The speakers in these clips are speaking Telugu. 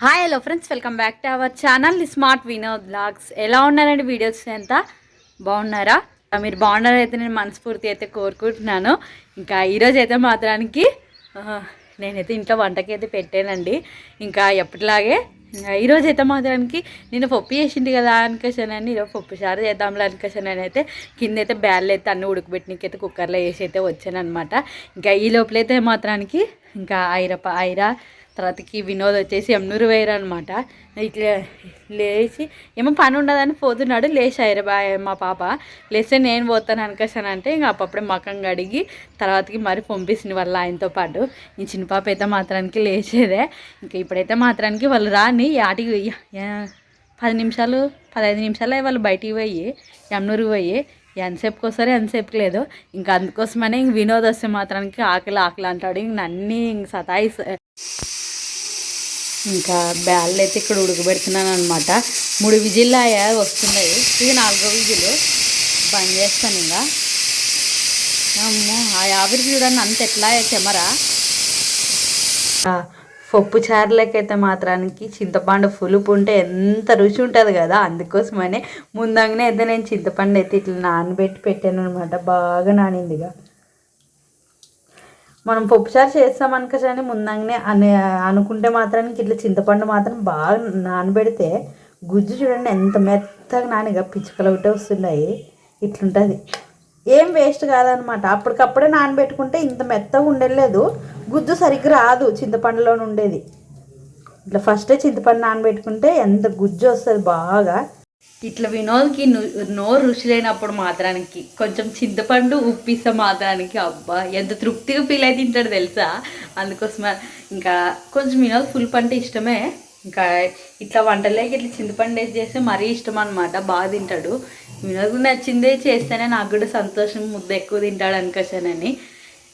Hi hello friends welcome back to our channel smart Vinod vlogs ఎలా ఉన్నారండి వీడియోస్ ఎంత? బాగున్నారా? మీరు బాగున్నారా అయితే నేను మనస్ఫూర్తి అయితే కోరుకుంటున్నాను. ఇంకా ఈరోజు అయితే మాత్రానికి నేనైతే ఇంట్లో వంటకి అయితే పెట్టానండి. ఇంకా ఎప్పటిలాగే ఈరోజు అయితే మాత్రానికి నేను పప్పు చేసింది కదా అనుకోసానని ఈరోజు పప్పు సారు చేద్దాంలే అనుకోసానని అయితే కింద అయితే బ్యాళ్ళు అయితే అన్ని ఉడకబెట్టినకైతే అయితే కుక్కర్లో వేసి అయితే వచ్చాను అనమాట ఇంకా ఈ లోపలైతే మాత్రానికి ఇంకా ఐరప ఐరా తర్వాతకి వినోద్ వచ్చేసి ఎమ్నూరు వేయరు అనమాట ఇట్లా లేచి ఏమో పని ఉండదని పోతున్నాడు లేచి బాయ్ మా పాప. లేస్తే నేను పోతాను అనుకోసానంటే ఇంకా అప్పుడే మకం కడిగి తర్వాతకి మరి పంపిస్తుంది వాళ్ళ ఆయనతో పాటు. ఈ చిన్న పాప అయితే మాత్రానికి లేచేదే. ఇంకా ఇప్పుడైతే మాత్రానికి వాళ్ళు రాని ఆటికి పది నిమిషాలు పదహైదు నిమిషాలే వాళ్ళు బయటికి పోయి ఎమ్నూరుకి పోయి ఎంతసేపుకి వస్తారో ఎంతసేపుకి లేదు. ఇంకా అందుకోసమనే ఇంక వినోద్ వస్తే మాత్రానికి ఆకలి ఆకలి అంటాడు. ఇంక నన్నీ ఇంక సతాయిస్తా ఇంకా బ్యాళ్ళు అయితే ఇక్కడ ఉడకబెడుతున్నాను అనమాట మూడు విజిల్లు అయ్యా వస్తున్నాయి. ఇది నాలుగో విజిల్. బంద్ చేస్తాను ఇంకా. అమ్మో ఆ ఆవిరి చూడండి అంత ఎట్లా చెమరా పప్పు చారులకైతే మాత్రానికి చింతపండు పులుపు ఉంటే ఎంత రుచి ఉంటుంది కదా. అందుకోసమనే ముందంగానే అయితే నేను చింతపండు అయితే ఇట్లా నానబెట్టి పెట్టాను అనమాట బాగా నానిందిగా. మనం పప్పుచారు చేస్తాం ముందంగానే అని అనుకుంటే మాత్రానికి ఇట్లా చింతపండు మాత్రం బాగా నానబెడితే గుజ్జు చూడండి ఎంత మెత్తగా నానిగా పిచ్చుకలు ఒకటే వస్తున్నాయి. ఇట్లుంటుంది. ఏం వేస్ట్ కాదనమాట. అప్పటికప్పుడే నానబెట్టుకుంటే ఇంత మెత్తగా ఉండలేదు. గుజ్జు సరిగ్గా రాదు చింతపండులో ఉండేది. ఇట్లా ఫస్టే చింతపండు నానబెట్టుకుంటే ఎంత గుజ్జు వస్తుంది బాగా. ఇట్లా వినోద్కి నో నోరు రుచి లేనప్పుడు మాత్రానికి కొంచెం చింతపండు ఉప్పిస్తే మాత్రానికి అబ్బా ఎంత తృప్తిగా ఫీల్ అయితే తింటాడు తెలుసా? అందుకోసమే ఇంకా కొంచెం వినోద్ ఫుల్ పంట ఇష్టమే. ఇంకా ఇట్లా వంటలేక ఇట్లా చింతపండు వేసి చేస్తే మరీ ఇష్టం అనమాట బాగా తింటాడు. వినోద్కు నచ్చిందే చేస్తేనే నాకు కూడా సంతోషం ముద్ద ఎక్కువ తింటాడు అనుకోసానని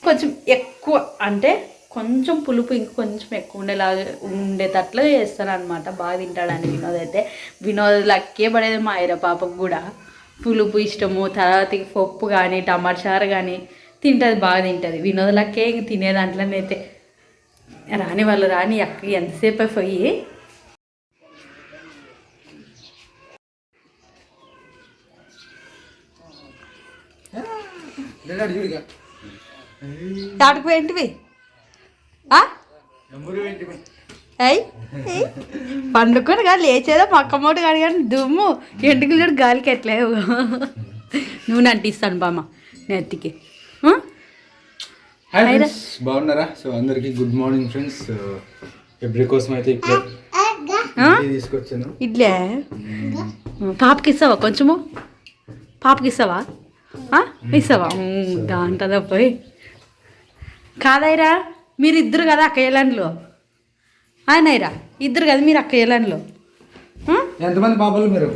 కొంచెం ఎక్కువ అంటే కొంచెం పులుపు ఇంక కొంచెం ఎక్కువ ఉండేలాగా ఉండేటట్లు చేస్తాను అనమాట బాగా తింటాడని వినోద్ అయితే. వినోద్ లక్కే పడేది మా ఐర పాపకు కూడా. పులుపు ఇష్టము తర్వాత పప్పు కానీ టమాటా చారు కానీ తింటుంది బాగా తింటుంది. వినోద్ లక్కే ఇంక తినే దాంట్లోనైతే రాని వాళ్ళు రాని అక్క ఎంతసేపు పోయి. ఆడుకుపోయింటివి అయ్యి పండుకొని కానీ లేచేదో పక్క మూట కానీ దుమ్ము. ఎంటుకలు చూడు గాలికి ఎట్లేవు నువ్వు అంటిస్తాను బామ్మ నెత్తికి. బాగున్నారా? సో అందరికి గుడ్ మార్నింగ్ ఫ్రెండ్స్. ఎవ్రీ కోసం అయితే తీసుకొచ్చాను. ఇడ్లే? పాపకి ఇస్తావా కొంచెము? పాపకి ఇస్తావా? ఇస్తావా? దాంటదా పోయి. కాదైరా మీరు ఇద్దరు కదా అక్క ఏలాండ్లో? ఆయనైరా ఇద్దరు కదా మీరు అక్క ఏలాండ్లో? ఎంతమంది పాపలు మీరు?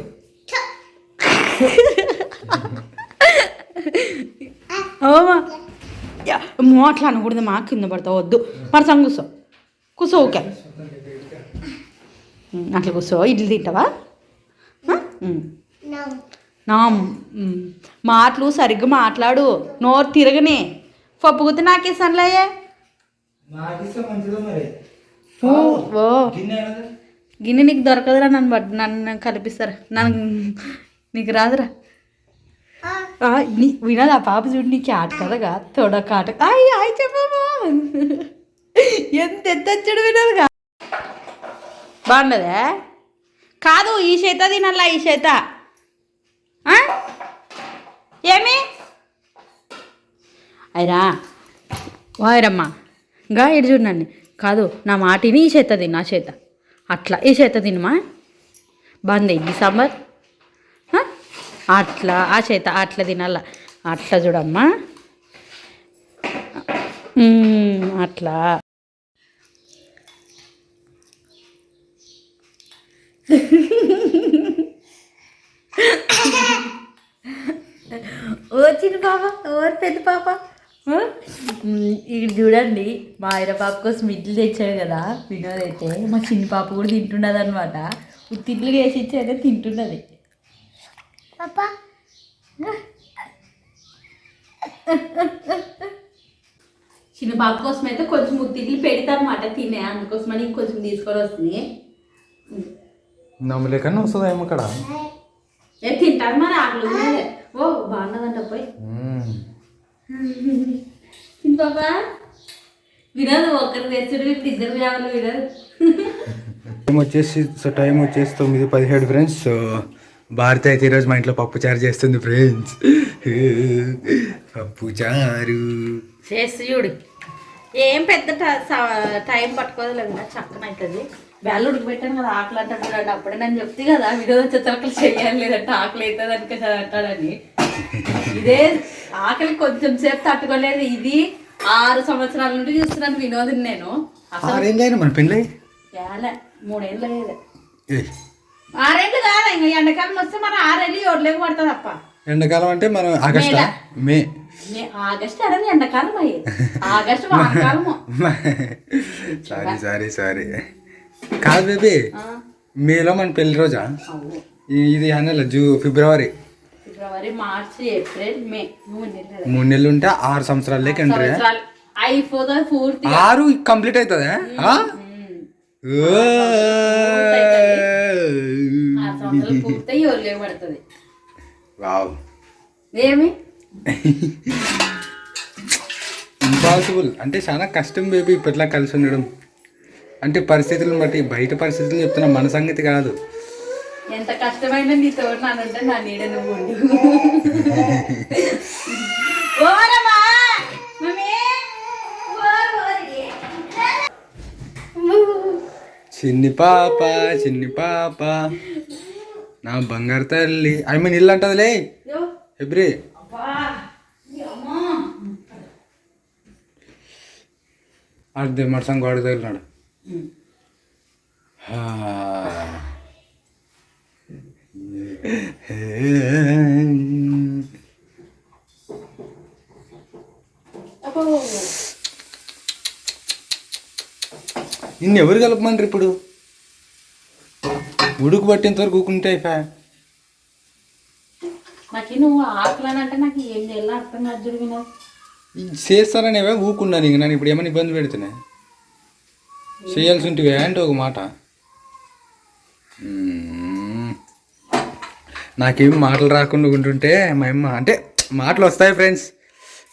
అట్లా అనకూడదు మా కింద పడతావు వద్దు. పడతాం కూర్చో కూర్చో ఓకే అట్లా కూర్చో ఇడ్లీ తింటావా. నా మాటలు సరిగ్గా మాట్లాడు నోరు తిరగనే. పప్పు గుత్తి నాకేసానులయ్యే నాకు ఇస్తే మంచిదా మరి ఓ. ఓ. గిన్నె నీకు దొరకదురా నన్ను బట్ నన్ను కల్పిస్తారా? నన్ను నీకు రాదురా. ఆ, నీ వినదా పాప చూడు నీకు ఆట కదగా తోడ కాట అయ్యి అయ్యి చెప్పమ్మా. ఎంత ఎత్తచ్చాడు వినదుగా. బాగుండదా కాదు ఈ చేత తినాలా ఈ చేత? ఆ? ఏమి? అయిరా. వాయరమ్మా గా ఇటు చూడండి. కాదు నా మాటిని ఈ చేత తిను ఆ చేత. అట్లా ఈ చేత తినమా? బాగుంది ఇడ్లీ సాంబార్? అట్లా ఆ చేత అట్లా తినాల? అట్లా చూడమ్మా. అట్లా. ఓ చిన్న పాప ఓర్ పెద్ద పాప. ఇక్కడ చూడండి మా ఆయన పాప కోసం ఇడ్లు తెచ్చాడు కదా వినోద్ అయితే. మా చిన్న పాప కూడా తింటున్నది అనమాట ఉత్తిడ్లు వేసి ఇచ్చాక తింటున్నది. చిన్న పాప కోసం అయితే కొంచెం ఉత్తిడ్లు పెడతా అనమాట తినే. అందుకోసమని ఇంకొంచెం తీసుకొని వస్తుంది. నమ్మలేకన్నా వస్తుందా ఏమో తింటాను మరి ఆకలి. ఓ బాగున్నదంట పోయి. పాపా. వినదు ఒకరు తెచ్చుడు ఇద్దరు వినదు టైం వచ్చేసి సో టైం వచ్చేసి తొమ్మిది పదిహేడు ఫ్రెండ్స్. సో భారత అయితే ఈరోజు మా ఇంట్లో పప్పు చారు చేస్తుంది ఫ్రెండ్స్. పప్పు చారు. చేసి చూడు. ఏం పెద్ద ట- పట్టుకోదు కదా చక్కన అవుతుంది బెల్ల ఉడకబెట్టాను కదా ఆకలి అంటాడు చూడండి అప్పుడే నేను చెప్తే కదా వీడియో వచ్చేసరికి చెయ్యాలి లేదంటే ఆకలి అవుతుంది అనుక అంటాడని. ఇదే ఆకలి కొంచెం సేపు తట్టుకోలేదు. ఇది ఆరు సంవత్సరాల నుండి చూస్తున్నాను వినోదిని నేను. అసలు ఆరేం అయినా మన పెళ్ళి ఏలే మూడేళ్ళు ఆరేళ్ళు కాదు ఇంకా ఎండాకాలం వస్తే మన ఆరేళ్ళు ఓట్లేక పడుతుంది అప్ప. ఎండాకాలం అంటే మనం ఆగస్టా? మే. ఆగస్టు అడని ఎండాకాలం ఆగస్టు వానకాలము. Sorry sorry sorry. కాదు బేబీ మేలో మన పెళ్ళి రోజా? ఇది అన్నల జూ ఫిబ్రవరి. ఫిబ్రవరి మార్చి ఏప్రిల్ మే. మూడు నెలలు మూడు నెలలు ఉంటే ఆరు ఎంట్రీ సంవత్సరాలు. అయిపోతుంది పూర్తి ఆరు కంప్లీట్ అవుతుందా పూర్తయి పడుతుంది. వావ్. ఏమి? ఇంపాసిబుల్ అంటే చాలా కష్టం బేబీ ఇప్పట్లా కలిసి ఉండడం. అంటే పరిస్థితులను బట్టి బయట పరిస్థితులు చెప్తున్నా మన సంగతి కాదు. ఎంత కష్టమైనా నీతో నానంటే నా నీడ నువ్వు ఉండు ఓరమ్మా! మమ్మీ! ఓర్ ఓరి! చిన్ని పాప చిన్ని పాప నా బంగారు తల్లి ఐ మీన్ ఇల్లు అంటదిలే యో, ఎబ్రి అబ్బా! ఈ అమ్మా! అర్థం మడసం గోడ తగిలినాడు హా. అబ్బో! నిన్ను ఎవరు కలపమంటారు ఇప్పుడు? ఉడుకు పట్టేంత వరకు ఊకుంటే అయిపోయా నాకు నువ్వు ఆకలి అంటే నాకు ఏం చేయాలో అర్థం కాదు చూడు నన్ను ఇప్పుడు ఏమైనా ఇబ్బంది పెడుతున్నా చేయాల్సి ఉంటివే అంటే ఒక మాట. నాకేం మాటలు రాకుండా ఉంటుంటే మా అమ్మ అంటే మాటలు వస్తాయి ఫ్రెండ్స్.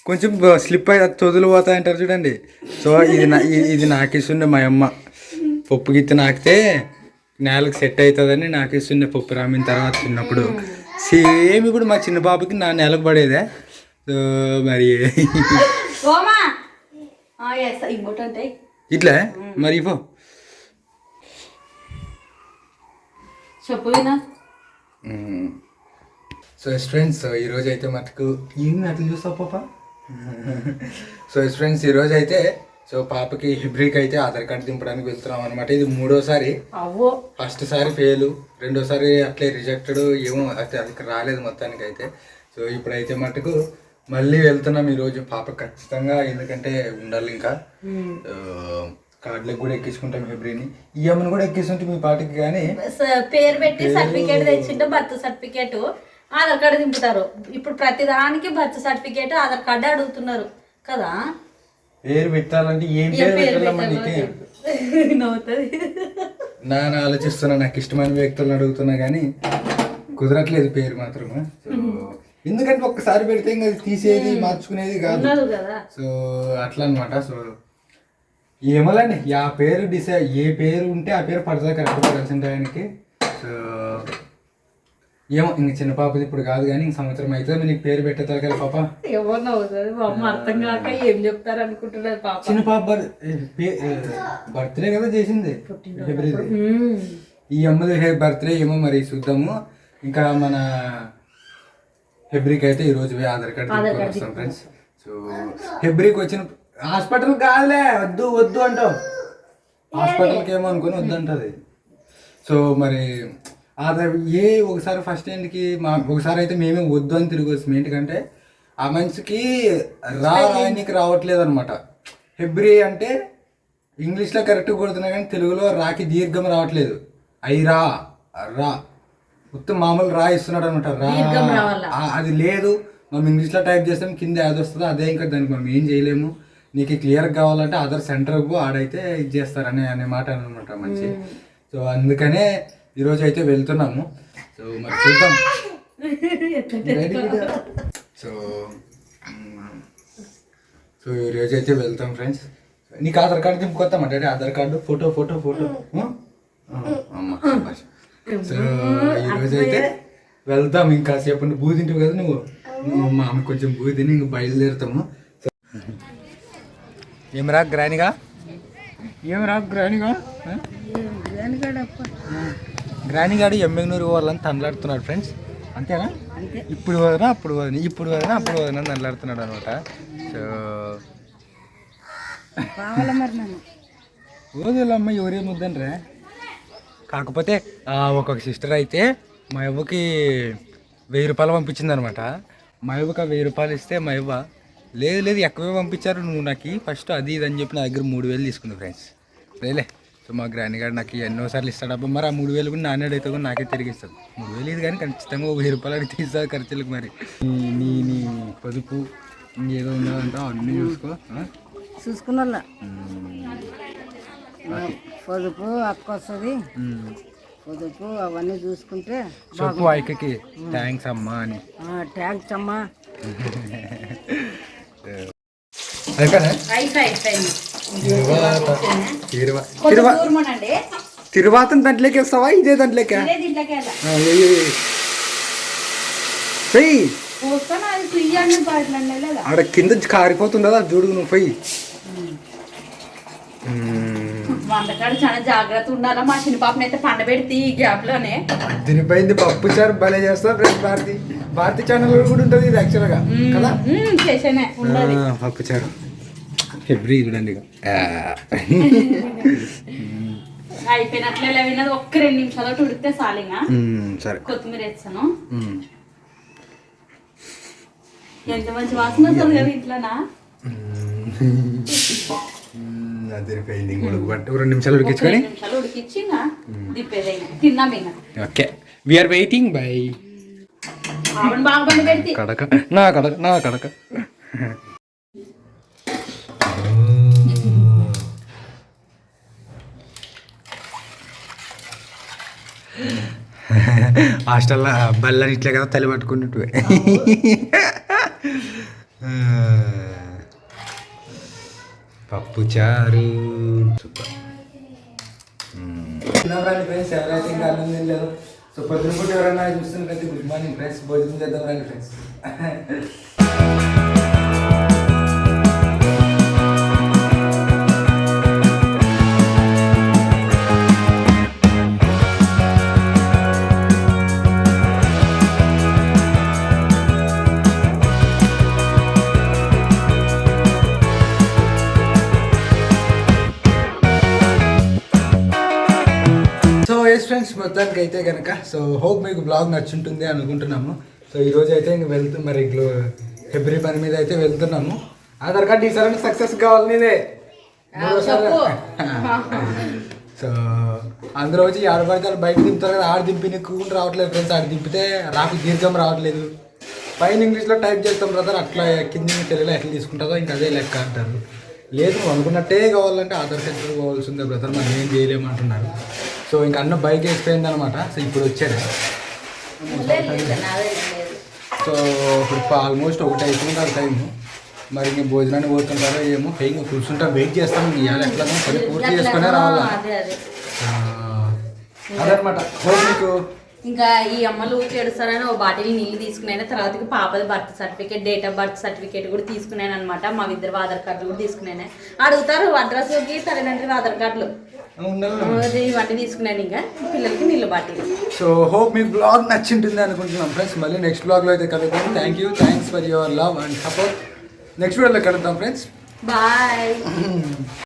కొంచెం స్లిప్ అయి తొదులు పోతాయి అంటారు చూడండి. సో ఇది నా ఇది నాకు ఇస్తుండే మా అమ్మ. పప్పు గిత్తి నాకితే నేలకు సెట్ అవుతుందని నాకు ఇస్తుండే పప్పు రామిన తర్వాత చిన్నప్పుడు సేమ్ ఇప్పుడు మా చిన్న బాబుకి నా నెలకు పడేదే. సో మరి ఇట్లా? మరి ఇవ్వు. చెప్పు సో ఫ్రెండ్స్ ఈరోజు అయితే మటుకు ఏమి అట్లా చూస్తావు పాప? సో ఫ్రెండ్స్ ఈరోజు అయితే సో పాపకి హిబ్రిక్ అయితే ఆధార్ కార్డు దింపడానికి వెళ్తున్నాం అనమాట ఇది మూడోసారి. ఫస్ట్ సారి ఫెయిల్ రెండోసారి అట్లే రిజెక్టెడ్ ఏమో అయితే అది రాలేదు మొత్తానికి అయితే. సో ఇప్పుడైతే మటుకు మళ్ళీ వెళ్తున్నాం ఈరోజు పాప ఖచ్చితంగా ఎందుకంటే ఉండాలి ఇంకా. కార్డులకు కూడా ఎక్కించుకుంటాం ఫిబ్రిని ఈ అమ్మను కూడా ఎక్కిస్తుంటే మీ పాటకి కానీ పేరు పెట్టి సర్టిఫికేట్ తెచ్చింటే బర్త్ సర్టిఫికేట్. ఆధార్ కార్డు దింపుతారు. ఇప్పుడు ప్రతి దానికి బర్త్ సర్టిఫికేట్ ఆధార్ కార్డు అడుగుతున్నారు కదా. పేరు పెట్టాలంటే ఏం పేరు పెట్టాలమ్మా నీకే? నాన్న ఆలోచిస్తున్నా నాకు ఇష్టమైన వ్యక్తులను అడుగుతున్నా కానీ కుదరట్లేదు పేరు మాత్రం. ఎందుకంటే ఒక్కసారి పెడితే ఇంకా తీసేది మార్చుకునేది కదా. సో అట్లా అనమాట సో ఏమోలండి. ఆ పేరు డిసైడ్ ఏ పేరు ఉంటే ఆ పేరు పడుతుంది కరెక్ట్ పడాల్సిన టైంకి. సో ఏమో ఇంక చిన్న పాపది ఇప్పుడు కాదు కానీ ఇంక సంవత్సరం అయితే నీకు పేరు పెట్టేస్తారు కదా పాప? అమ్మ అర్థం కాక ఏం చెప్తారు అనుకుంటున్నారు పాప? చిన్న పాప బర్త్డే కదా చేసింది. ఫిబ్రవరి. ఈ అమ్మది బర్త్డే ఏమో మరి చూద్దాము. ఇంకా మన హెబ్రిక్ అయితే ఈ రోజు పోయి ఆధార్ కార్డు తీసుకొని వస్తాం ఫ్రెండ్స్. సో హెబ్రిక్ వచ్చిన హాస్పిటల్ కాదులే వద్దు వద్దు అంటావు. హాస్పిటల్కి ఏమో అనుకుని వద్దు అంటది సో మరి ఆధార్ ఏ ఒకసారి ఫస్ట్ ఏంటికి మా ఒకసారి అయితే మేమే వద్దు అని తిరిగి వస్తాం ఏంటికంటే ఆ మనిషికి రా రాయనికి రావట్లేదు అనమాట హెబ్రి అంటే ఇంగ్లీష్లో కరెక్ట్గా కొడుతున్నా కానీ తెలుగులో రాకి దీర్ఘం రావట్లేదు. ఐరా రా మొత్తం మామూలు రా ఇస్తున్నాడు అనమాట రా? ఆ, అది లేదు. మనం ఇంగ్లీష్లో టైప్ చేస్తాం కింద యాది వస్తుందో అదే ఇంకా దానికి మనం ఏం చేయలేము. నీకు క్లియర్ కావాలంటే అదర్ సెంటర్కి ఆడైతే ఇది చేస్తారనే అనే మాట అనమాట మంచి. సో అందుకనే ఈరోజు అయితే వెళ్తున్నాము. సో మరి చూద్దాం? సో సో ఈరోజు అయితే వెళ్తాం ఫ్రెండ్స్ నీకు Aadhaar card దింపుకొస్తామా daddy Aadhaar card photo photo photo. So ఈరోజు అయితే వెళ్తాం ఇంకా సేపు. బూది తింటావు కదా నువ్వు? మా అమ్మ కొంచెం బూది తిని ఇంక బయలుదేరుతాము. ఏమరా గ్రానిగా? ఏమరా గ్రానిగా? గ్రానిగాడు ఎమ్మెగ్నూరు పోవాలని తనలాడుతున్నాడు ఫ్రెండ్స్. అంతేనా? ఇప్పుడు వదనా అప్పుడు వదిన ఇప్పుడు వదనా అప్పుడు వదనా అని తనలాడుతున్నాడు అనమాట. సో ఓదులమ్మ ఎవరేం వద్దనరా కాకపోతే ఆ, ఒక్కొక్క సిస్టర్ అయితే మా అవ్వకి వెయ్యి రూపాయలు పంపించింది అనమాట మా అవ్వకి ఆ వెయ్యి రూపాయలు ఇస్తే మా అవ్వ లేదు లేదు ఎక్కువే పంపించారు. నువ్వు నాకు ఫస్ట్ అది ఇది అని చెప్పి నా దగ్గర మూడు వేలు తీసుకుంది ఫ్రెండ్స్. లేలే సో మా గ్రాండ్ గారు నాకు ఎన్నోసార్లు ఇస్తాడు. అబ్బా మరి ఆ మూడు వేలు కూడా నాన్నడు అయితే కూడా నాకే తిరిగి ఇస్తాడు. మూడు వేలు ఇది కానీ ఖచ్చితంగా ఒక వెయ్యి రూపాయలు అడిగితే ఇస్తుంది ఖర్చులకు మరి. నీ నీ పొదుపు ఇంకేదో ఉన్నదంటే అన్నీ చూసుకో? చూసుకున్న. పొదుపు అక్క వస్తుంది. పొదుపు అవన్నీ చూసుకుంటే చెప్పు ఐకకి. థ్యాంక్స్ అమ్మా అని. ట్యాంక్స్ అమ్మా. తిరువాత తిరువా తిరువాతం దాంట్లోకి వేస్తావా? ఇదే దాంట్లోకి ఆడ కింద కారిపోతుందా? చూడు నువ్వు పోయి. వంటకాడు చాలా జాగ్రత్త ఉండాలా? మా చిన్న పాపని అయితే పండబెడితే ఈ గ్యాప్లోనే దీనిపోయింది పప్పు చారు భలే చేస్తా ఫ్రెండ్స్ భారతి. భారతి ఛానల్ కూడా ఉంటుంది ఇది యాక్చువల్గా కదా? మ్మ్, చేసేనే ఉండాలి. చూడండి ఇక. అయిపోయినట్లే లేవినది ఒక్క రెండు నిమిషాలు ఉడికితే సాలింగా? సరే. కొత్తిమీర వేస్తాను. ఎంత మంచి వాసన వస్తుంది కదా ఇంట్లోనా? రెండు నిమిషాలు ఉడికించుకొని. నిమిషాలు తిన్నాం ఇంకా. ఓకే. వీఆర్ వెయిటింగ్ బై ఆవిడ బాగా పండి పెడితే కడక నా కడక నా కడక హాస్టల్లో బల్లని ఇట్లే కదా తల్లి పట్టుకున్నట్టు పప్పు చారు సూపర్ ఫ్రెండ్స్ ఎవరైతే ఇంకా అన్నం తినలేదు సో పొద్దున పూట ఎవరైనా చూస్తున్నట్లయితే గుడ్ మార్నింగ్ ఫ్రెండ్స్ భోజనం చేద్దాం రండి ఫ్రెండ్స్ ఫ్రెండ్స్ మొత్తానికి అయితే కనుక సో హోప్ మీకు బ్లాగ్ నచ్చుంటుంది అనుకుంటున్నాము. సో ఈ రోజు అయితే ఇంక వెళ్తూ మరి గ్లో ఫిబ్రవరి పని మీద అయితే వెళ్తున్నాము. ఆధార్ కార్డ్ ఈసారి సక్సెస్ కావాలి నీదే. మూడోసారి సో అందరూ వచ్చి ఆడపడితే బయట దింపుతారు కదా ఆడ దింపి నీకు రావట్లేదు ఫ్రెండ్స్ ఆడ దింపితే రాకు దీర్ఘం రావట్లేదు. పైన ఇంగ్లీష్లో టైప్ చేస్తాం బ్రదర్ అట్లా కింద తెలుగులో ఎట్లా తీసుకుంటుందో ఇంకా అదే లెక్క అంటారు. లేదు అనుకున్నట్టే కావాలంటే ఆధార్ సెంటర్ కావాల్సిందే బ్రదర్ మనం ఏం చేయలేమంటున్నారు సో ఇంకా అన్న బైక్ వేసిపోయింది అనమాట సో ఇప్పుడు వచ్చాడు సో ఇప్పుడు ఆల్మోస్ట్ ఒకటి అవుతుంది టైం మరి ఇంక భోజనాన్ని పోతుంటారో ఏమో ఇంకా కూర్చుంటాం వెయిట్ చేస్తాం. ఇంక ఇవాళ ఎట్లా పని పూర్తి చేసుకునే రావాలా. అదనమాట మీకు? ఇంకా ఈ అమ్మలు ఏడుస్తారని ఓ బాటిల్ నీళ్ళు తీసుకున్నాను తర్వాత పాపది birth certificate date of birth certificate కూడా తీసుకున్నాను అనమాట మా ఇద్దరు ఆధార్ కార్డులు కూడా తీసుకున్నాను అడుగుతారు అడ్రస్కి తల్లిదండ్రులు ఆధార్ కార్డులు. ఇవన్నీ తీసుకున్నాను ఇంకా. పిల్లలకి నీళ్ళు సో హోప్ మీకు బ్లాగ్ నచ్చింటుంది అనుకుంటున్నాం ఫ్రెండ్స్ మళ్ళీ నెక్స్ట్ బ్లాగ్లో అయితే కలుద్దాం. Thank you thanks for your love and support next వీడియోలో కలుద్దాం ఫ్రెండ్స్ బాయ్